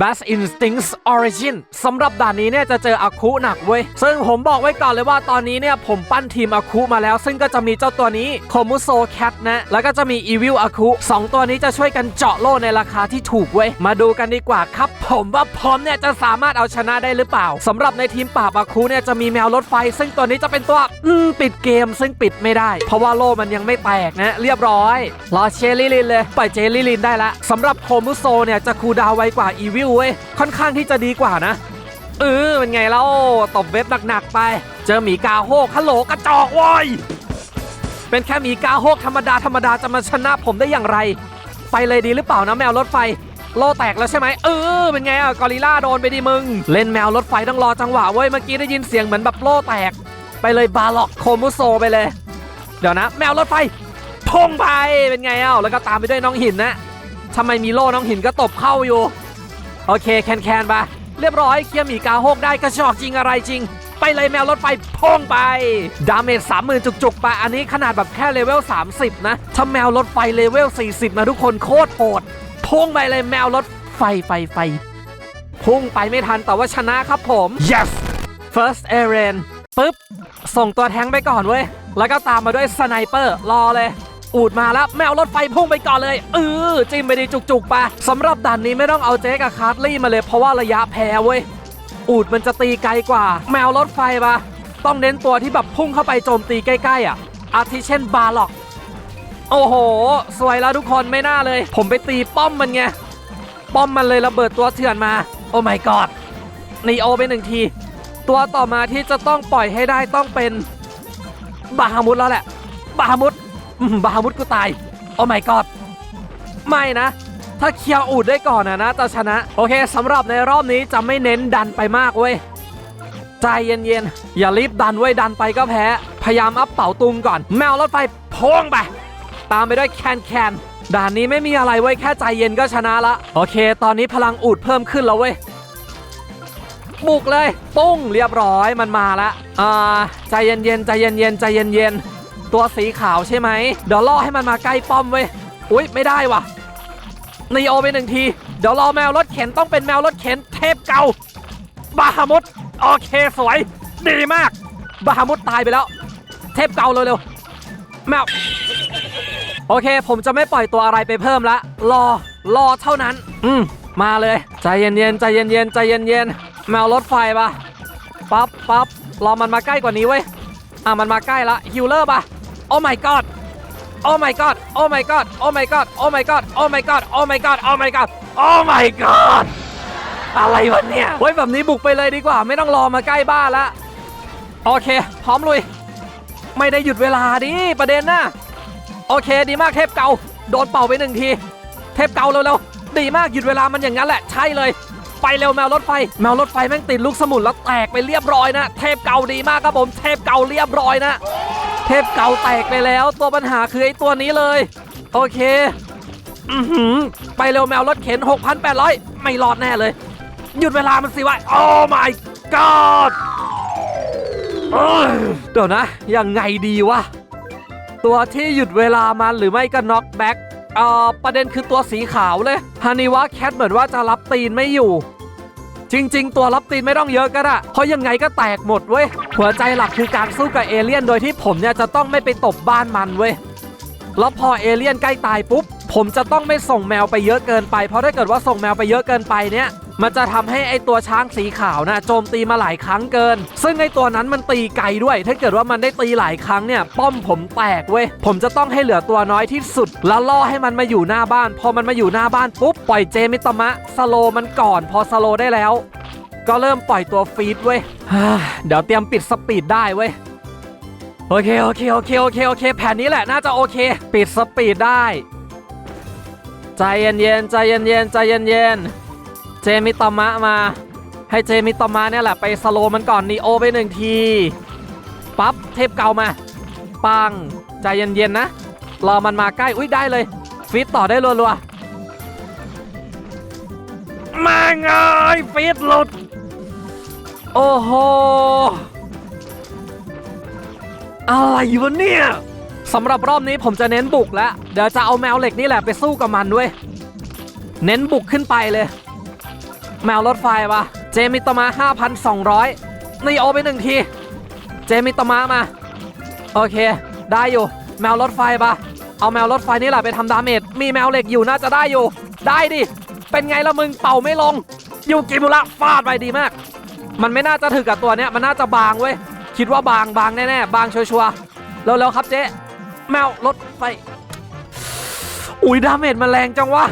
Bass Instincts Origin สำหรับด่านนี้เนี่ยจะเจออาคุหนักเว้ย ซึ่งผมบอกไว้ก่อนเลยว่าตอนนี้เนี่ยผมปั้นทีมอาคุมาแล้ว ซึ่งก็จะมีเจ้าตัวนี้โคมุโซแคทนะ แล้วก็จะมี Evil อาคุสองตัวนี้จะช่วยกันเจาะโล่ในราคาที่ถูกเว้ย มาดูกันดีกว่าครับผมว่าผมเนี่ยจะสามารถเอาชนะได้หรือเปล่าสำหรับในทีมปราบอาคุเนี่ยจะมีแมวรถไฟ ซึ่งตัวนี้จะเป็นตัวอืปิดเกมซึ่งปิดไม่ได้ เพราะว่าโล่มันยังไม่แตกนะเรียบร้อยรอเชลลี่ลินเลยปล่อยเจลลี่ลินได้ละสำหรับโคมุโซเนี่ยจะคูดาวไวกว่าอีวิลเว้ยค่อนข้างที่จะดีกว่านะเออเป็นไงแล้วตบเว็บหนักๆไป เจอหมีกาโฮกฮัลโหลกระจอกว้ยเป็นแค่หมีกาโฮกธรรมดาธรรมดาจะมาชนะผมได้อย่างไร ไปเลยดีหรือเปล่านะแมวรถไฟ โลแตกแล้วใช่ไหมเออเป็นไงอะกอริลล่าโดนไปดิมึง เล่นแมวรถไฟต้องรอจังหวะเว้ยเมื่อกี้ได้ยินเสียงเหมือนแบบโลแตก ไปเลยบาล็อกโคมุโซไปเลย เดี๋ยวนะ แมวรถไฟพุ่งไปเป็นไงอะแล้วก็ตามไปด้วยน้องหินนะทำไมมีโล่น้องหินก็ตบเข้าอยู่ โอเคแคนแคนๆไปเรียบร้อยเคลียร์หมีกาโฮกได้กระชอกจริงอะไรจริง ไปเลยแมวรถไฟพุ่งไป ดาเมจสามหมื่นจุกๆ ไป อันนี้ขนาดแบบแค่เลเวล 30 นะ ถ้าแมวรถไฟเลเวล 40 นะทุกคนโคตรโหดพุ่งไปเลยแมวรถไฟไฟไฟพุ่งไปไม่ทันแต่ว่าชนะครับผม yes first a r e n ปึ๊บ ส่งตัวแทงค์ไปก่อนเว้ย แล้วก็ตามมาด้วยสไนเปอร์รอเลย อูดมาแล้วแมวรถไฟพุ่งไปก่อนเลยเออจิ้มไปดีจุกๆไปสำหรับด่านนี้ไม่ต้องเอาเจ๊กับคาร์ลี่มาเลยเพราะว่าระยะแพ้เว้ยอูดมันจะตีไกลกว่า แมวรถไฟปะต้องเน้นตัวที่แบบพุ่งเข้าไปโจมตีใกล้ๆอะ อาทิเช่นบาล็อก โอ้โห สวยแล้วทุกคนไม่น่าเลย ผมไปตีป้อมมันไง ป้อมมันเลยระเบิดตัวเถื่อนมา โอ้ my god นีโอไปหนึ่งที ตัวต่อมาที่จะต้องปล่อยให้ได้ต้องเป็นบาฮามุดแล้วแหละ บาฮามุด บาฮามุดกูตาย โอ้ my god ไม่นะ ถ้าเคลียร์อูดได้ก่อนนะนะจะชนะ โอเคสำหรับในรอบนี้จะไม่เน้นดันไปมากเว้ย ใจเย็นๆ อย่ารีบดันเว้ยดันไปก็แพ้ พยายามอัพเป๋าตุงก่อน แมวรถไฟพ่งไป ตามไปด้วยแคนแคนด่านนี้ไม่มีอะไรเว้ยแค่ใจเย็นก็ชนะละ โอเค ตอนนี้พลังอูดเพิ่มขึ้นแล้วเว้ยบุกเลย ปุ้งเรียบร้อยมันมาละอ่าใจเย็นๆใจเย็นๆใจเย็นๆ ตัวสีขาวใช่ไหมเดี๋ยวล่อให้มันมาใกล้ป้อมเว้ยอุ้ยไม่ได้ว่ะนีโอไปหนึ่งที เดี๋ยวรอแมวรถเข็นต้องเป็นแมวรถเข็นเทพเก่าบาฮามุดโอเคสวย ดีมากบาฮามุดตายไปแล้ว เทพเก่าเร็วๆแมวโอเค ผมจะไม่ปล่อยตัวอะไรไปเพิ่มละรอรอเท่านั้น อืมมาเลย ใจเย็นๆใจเย็นๆใจเย็นๆแมวรถไฟปะปั๊บปั๊บรอมันมาใกล้กว่านี้เว้ยอะมันมาใกล้ละฮิลเลอร์ปะ โอ้ my god โอ้ my god โอ้ my god โอ้ my god โอ้ my god โอ้ my god โอ้ my god โอ้ my god โอ้ my god อะไรวะเนี่ยเฮ้ยแบบนี้บุกไปเลยดีกว่า ไม่ต้องรอมาใกล้บ้านละโอเค พร้อมลุย ไม่ได้หยุดเวลาดิประเด็นน่ะโอเคดีมากเทพเกาโดนเป่าไปหนึ่งที เทพเกาเร็วๆดีมากหยุดเวลามันอย่างนั้นแหละใช่เลยไปเร็วแมวรถไฟ แมวรถไฟแม่งติดลูกสมุนแล้วแตกไปเรียบร้อยนะ เทพเก่าดีมากครับผม เทพเก่าเรียบร้อยนะ เทพเก่าแตกไปแล้ว ตัวปัญหาคือไอ้ตัวนี้เลย โอเคอือหือไปเร็วแมวรถเข็น 6,800 ไม่รอดแน่เลย หยุดเวลามันสิวะโอ้ my god เอ้ยเดี๋ยวนะ ยังไงดีวะ ตัวที่หยุดเวลามันหรือไม่ก็น็อกแบ็กเอ่อ ประเด็นคือตัวสีขาวเลยฮานิวะแคทเหมือนว่าจะรับตีนไม่อยู่ จริง ๆ ตัวรับตีนไม่ต้องเยอะก็ได้เพราะยังไงก็แตกหมดเว้ยหัวใจหลักคือการสู้กับเอเลี่ยนโดยที่ผมเนี่ยจะต้องไม่ไปตบบ้านมันเว้ยแล้วพอเอเลี่ยนใกล้ตายปุ๊บ ผมจะต้องไม่ส่งแมวไปเยอะเกินไป เพราะถ้าเกิดว่าส่งแมวไปเยอะเกินไปเนี่ยมันจะทำให้ไอตัวช้างสีขาวนะโจมตีมาหลายครั้งเกิน ซึ่งไอตัวนั้นมันตีไกลด้วย ถ้าเกิดว่ามันได้ตีหลายครั้งเนี่ย ป้อมผมแตกเว้ย ผมจะต้องให้เหลือตัวน้อยที่สุด แล้วล่อให้มันมาอยู่หน้าบ้าน พอมันมาอยู่หน้าบ้านปุ๊บปล่อยเจมิตมะสโลมันก่อน พอสโลได้แล้ว ก็เริ่มปล่อยตัวฟีดเว้ยเดี๋ยวเตรียมปิดสปีดได้เว้ยโอเคโอเคโอเคโอเคโอเคแผนนี้แหละน่าจะโอเค ปิดสปีดได้ ใจเย็นๆใจเย็นๆใจเย็นๆเจมิตมะมา ให้เจมิตมะเนี่ยแหละไปสโลมันก่อนนีโอไปหนึ่งทีปั๊บเทพเก่ามา ปังใจเย็นๆนะรอมันมาใกล้อุ้ยได้เลย ฟีดต่อได้รัวๆมาไงฟีดหลุด โอ้โหอะไรวะเนี่ย สำหรับรอบนี้ผมจะเน้นบุกแล้วเดี๋ยวจะเอาแมวเหล็กนี่แหละไปสู้กับมันด้วย เน้นบุกขึ้นไปเลย แมวรถไฟปะเจมิตมา 5,200 นี่โอไปหนึ่งที เจมิตมามา โอเค ได้อยู่ แมวรถไฟปะเอาแมวรถไฟนี่แหละไปทำดาเมจมีแมวเหล็กอยู่น่าจะได้อยู่ ได้ดิ เป็นไงละมึงเป่าไม่ลง อยู่กิมุระฟาดไปดีมาก มันไม่น่าจะถึกกับตัวเนี้ยมันน่าจะบางเว้ยคิดว่าบางบางแน่ๆบางชัวร์ๆเร็วๆครับเจ๊ แมวรถไฟ อุ้ยดาเมจมันแรงจังวะ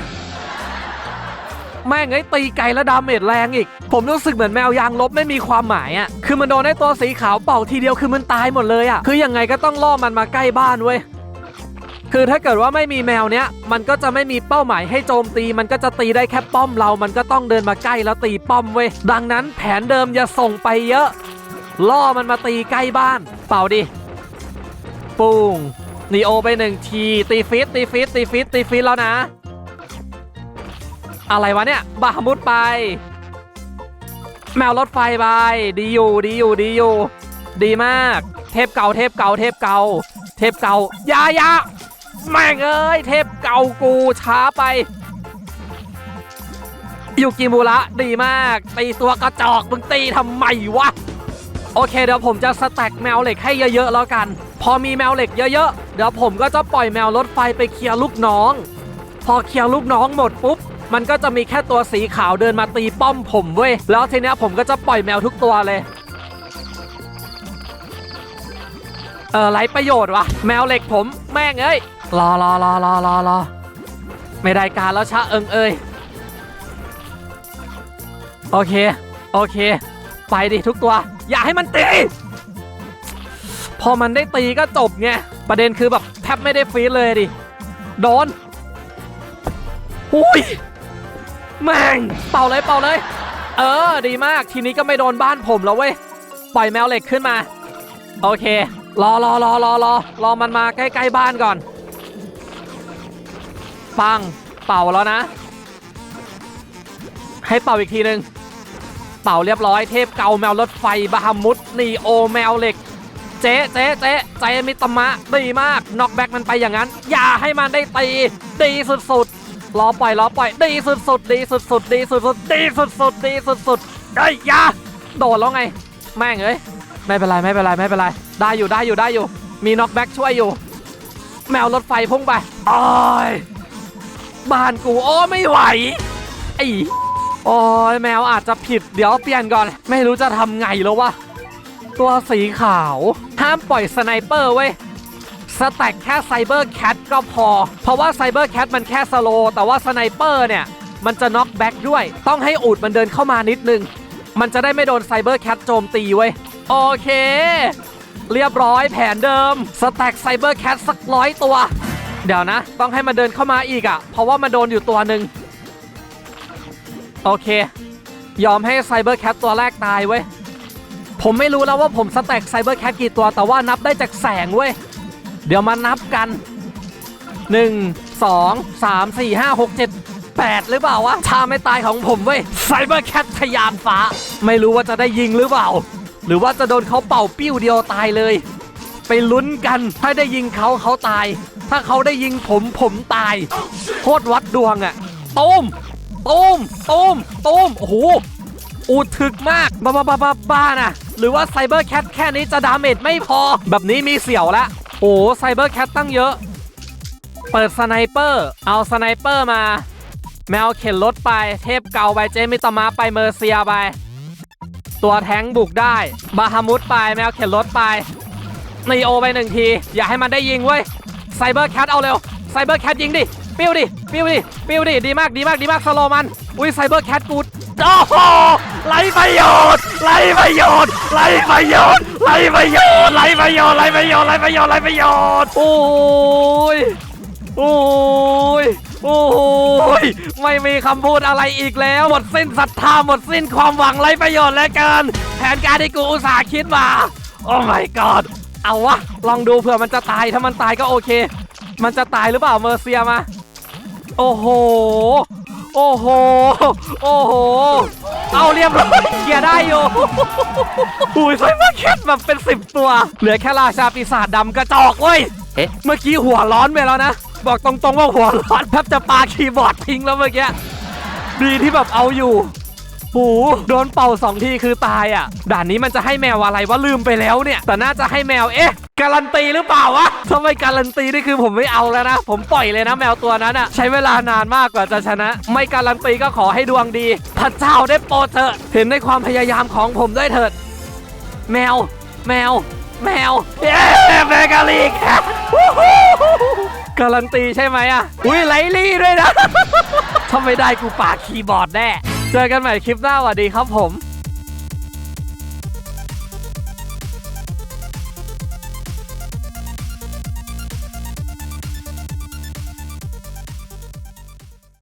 แม่งไอ้ยตีไกลแล้วดาเมจแรงอีก ผมรู้สึกเหมือนแมวยางลบไม่มีความหมายอะ่ะ คือมันโดนไอ้ตัวสีขาวเป่าทีเดียวคือมันตายหมดเลยอะ่ะ คือยังไงก็ต้องล่อมันมาใกล้บ้านเว้ย คือถ้าเกิดว่าไม่มีแมวเนี้ย มันก็จะไม่มีเป้าหมายให้โจมตี มันก็จะตีได้แค่ป้อมเรา มันก็ต้องเดินมาใกล้แล้วตีป้อมเว้ย ดังนั้นแผนเดิมอย่าส่งไปเยอะ ล่อมันมาตีใกล้บ้าน เป่าดิปุ้ง นีโอไปหนึ่งทีตีฟิตตีฟิตตีฟิตตีฟิตแล้วนะ อะไรวะเนี่ยบาฮามุดไป แมวรถไฟไปดีอยู่ดีอยู่ดีอยู่ ดีมาก เทพเก่าเทพเก่าเทพเก่า เทพเก่ายายาแม่งเอ้ยเทพเก่ากูช้าไปยูกิมุระดีมาก ตีตัวกระจอกมึงตีทำไมวะ โอเคเดี๋ยวผมจะสแต็กแมวเหล็กให้เยอะๆแล้วกัน พอมีแมวเหล็กเยอะๆ เดี๋ยวผมก็จะปล่อยแมวรถไฟไปเคลียร์ลูกน้อง พอเคลียร์ลูกน้องหมดปุ๊บมันก็จะมีแค่ตัวสีขาวเดินมาตีป้อมผมเว้ย แล้วทีเนี้ยผมก็จะปล่อยแมวทุกตัวเลย เออไรประโยชน์วะ แมวเหล็กผมแม่งเอ้ย รอรอรอรอรอรอไม่ได้การแล้วชะเอิงเอ้ย โอเค โอเค ไปดิทุกตัว อย่าให้มันตี พอมันได้ตีก็จบไง ประเด็นคือแบบแทบไม่ได้ฟีดเลยดิ โดนหุยแม่งเป่าเลยเป่าเลย เออ ดีมาก ทีนี้ก็ไม่โดนบ้านผมแล้วเว้ย ปล่อยแมวเหล็กขึ้นมา โอเค รอรอรอรอรอรอมันมาใกล้ๆบ้านก่อน ปัง เป่าแล้วนะ ให้เป่าอีกทีหนึ่ง เป่าเรียบร้อยเทพเกาแมวรถไฟบาฮามุดนีโอแมวเหล็ก เจ๊เจ๊เจ๊ใจมิตมะดีมากน็อกแบ็กมันไปอย่างนั้น อย่าให้มันได้ตีดีสุดๆรอปล่อยรอปล่อยดีสุดๆดีสุดๆดีสุดๆดีสุดๆดีสุดๆไอ้ยอยาโดดแล้วไง แม่งเอ้ยไม่เป็นไรไม่เป็นไรไม่เป็นไรได้อยู่ได้อยู่ได้อยู่ มีน็อกแบ็กช่วยอยู่ แมวรถไฟพุ่งไปโอ้ยบ้านกูโอ้ไม่ไหวไอ้ โอ้ยแมวอาจจะผิดเดี๋ยวเปลี่ยนก่อน ไม่รู้จะทำไงแล้ววะ ตัวสีขาว ห้ามปล่อยสไนเปอร์เว้ยสแต็กแค่ไซเบอร์แคทก็พอ เพราะว่าไซเบอร์แคทมันแค่สโลแต่ว่าสไนเปอร์เนี่ย มันจะน็อกแบ็กด้วย ต้องให้อูดมันเดินเข้ามานิดนึง มันจะได้ไม่โดนไซเบอร์แคทโจมตีเว้ย โอเค เรียบร้อยแผนเดิม สแต็กไซเบอร์แคทสักร้อยตัว เดี๋ยวนะ ต้องให้มันเดินเข้ามาอีกอะ่ะ เพราะว่ามันโดนอยู่ตัวหนึ่ง โอเค ยอมให้ไซเบอร์แคทตัวแรกตายเว้ย ผมไม่รู้แล้วว่าผมสแต็กไซเบอร์แคทกี่ตัวแต่ว่านับได้จากแสงเว้ย เดี๋ยวมานับกัน 1 2 3 4 5 6 7 8 หรือเปล่าวะถ้าไม่ตายของผมเว้ยไซเบอร์แคททยานฟ้า ไม่รู้ว่าจะได้ยิงหรือเปล่า หรือว่าจะโดนเขาเป่าปิ้วเดียวตายเลย ไปลุ้นกัน ถ้าได้ยิงเขาเขาตาย ถ้าเขาได้ยิงผมผมตาย โคตรวัดดวงอะตูม ตูมตูมตูมโอ้โหอูดถึกมากบ้าบ้าบ้าบ้าบ้านะหรือว่าไซเบอร์แคทแค่นี้จะดาเมจไม่พอ แบบนี้มีเสี่ยวละโอ้ไซเบอร์แคทตั้งเยอะ เปิดสไนเปอร์ เอาสไนเปอร์มา แมวเข็นรถไป เทพเก่าไปเจมิตมาไปเมอร์เซียไป ตัวแท้งบุกได้ บาฮามุดไป แมวเข็นรถไปนีโอไปหนึ่งที อย่าให้มันได้ยิงเว้ยไซเบอร์แคทเอาเร็วไซเบอร์แคทยิงดิ ปิ้วดิ ปิ้วดิ ปิ้วดิ ดีมาก ดีมาก ดีมากสโลมัน อุ้ยไซเบอร์แคทกูดโอ้โหไรประโยชน์ไรประโยชน์ไรประโยชน์ไรประโยชน์ไรประโยชน์ไรประโยชน์ไรประโยชน์ไรประโยชน์ โอ้ย โอ้ย โอ้ย ไม่มีคำพูดอะไรอีกแล้ว หมดสิ้นศรัทธา หมดสิ้นความหวังไรประโยชน์แล้วเกินแผนการที่กูอุตส่าห์คิดมา โอ้ my god เอาวะ ลองดูเผื่อมันจะตาย ถ้ามันตายก็โอเค มันจะตายหรือเปล่าเมอร์เซียมา โอ้โห โอ้โห โอ้โห เอาเรียบร้อยเคลียร์ได้อยู่อุ้ยไซเบอร์แคทแบบเป็นสิบตัว เหลือแค่ราชาปีศาจดำกระจอกเว้ย เอ๊ะ เมื่อกี้หัวร้อนไปแล้วนะ บอกตรงๆว่าหัวร้อนแทบจะปาคีย์บอร์ดทิ้งแล้วเมื่อกี้ ดีที่แบบเอาอยู่โอ้โหโดนเป่าสองทีคือตายอะ ด่านนี้มันจะให้แมวอะไรวะลืมไปแล้วเนี่ย แต่น่าจะให้แมว เอ๊ะ การันตีหรือเปล่าวะทำไมการันตีนี่คือผมไม่เอาแล้วนะ ผมปล่อยเลยนะแมวตัวนั้นอะใช้เวลานานมากกว่าจะชนะ ไม่การันตีก็ขอให้ดวงดี พระเจ้าได้โปรดเถอะ เห็นในความพยายามของผมด้วยเถิด แมว แมว แมวเย้แมกาลีกการันตีใช่ไหมอะอุ้ยไลลี่ด้วยนะถ้าไม่ได้กูปากคีย์บอร์ดแน่ เจอกันใหม่คลิปหน้าสวัสดีครับผม